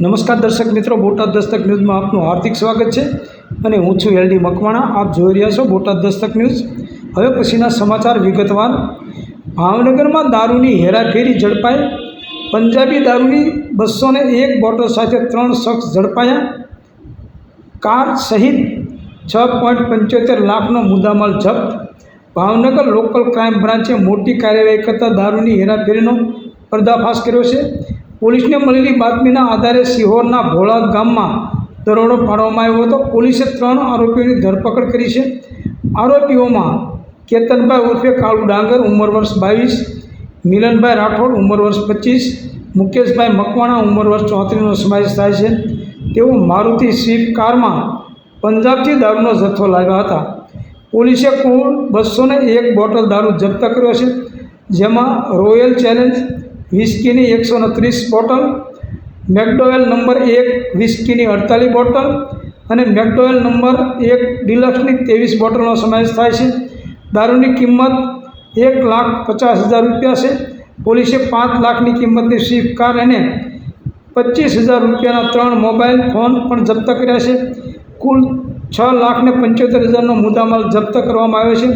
નમસ્કાર દર્શક મિત્રો, બોટાદ દસ્તક ન્યૂઝમાં આપનું હાર્દિક સ્વાગત છે અને હું છું એલડી મકવાણા. આપ જોઈ રહ્યા છો બોટાદ દસ્તક ન્યૂઝ. હવે પછીના સમાચાર વિગતવાર. ભાવનગરમાં દારૂની હેરાફેરી ઝડપાઈ. પંજાબી દારૂની બસો ને એક બોટલ સાથે ત્રણ શખ્સ ઝડપાયા. કાર સહિત છ પોઈન્ટ પંચોતેર લાખનો મુદ્દામાલ જપ્ત. ભાવનગર લોકલ ક્રાઇમ બ્રાન્ચે મોટી કાર્યવાહી કરતા દારૂની હેરાફેરીનો પર્દાફાશ કર્યો છે. પોલીસને મળેલી બાતમીના આધારે સિહોરના ભોળા ગામમાં દરોડો પાડવામાં આવ્યો હતો. પોલીસે ત્રણ આરોપીઓની ધરપકડ કરી છે. આરોપીઓમાં કેતનભાઈ ઉર્ફે કાળુ ડાંગર, ઉંમર વર્ષ બાવીસ, મિલનભાઈ રાઠોડ, ઉંમર વર્ષ પચીસ, મુકેશભાઈ મકવાણા, ઉંમર વર્ષ ચોત્રીસનો સમાવેશ થાય છે. તેઓ મારુતિ સ્વિફ્ટ કારમાં પંજાબથી દારૂનો જથ્થો લાવ્યા હતા. પોલીસે કુલ બસો એક બોટલ દારૂ જપ્ત કર્યો છે, જેમાં રોયલ ચેલેન્જ વિસ્કીની એકસો ને ત્રીસ બોટલ મેકડોવેલ નંબર એક વિસ્કીની અડતાલીસ બોટલ અને મેકડોવેલ નંબર એક ડિલક્સની ત્રેવીસ બોટલનો સમાવેશ થાય છે. દારૂની કિંમત એક લાખ પચાસ હજાર રૂપિયા છે. પોલીસે પાંચ લાખની કિંમતની સ્વિફ્ટ કાર અને પચીસ હજાર રૂપિયાના ત્રણ મોબાઈલ ફોન પણ જપ્ત કર્યા છે. કુલ છ લાખને પંચોતેર હજારનો મુદ્દામાલ જપ્ત કરવામાં આવ્યો છે.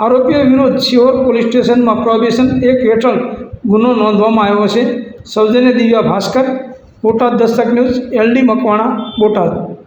આરોપીઓ વિરુદ્ધ સિહોર પોલીસ સ્ટેશનમાં પ્રોબેશન એક હેઠળ ગુનો નોંધવામાં આવ્યો છે. સૌજન્ય Divya Bhaskar Botad Dastak news L D Makwana Botad.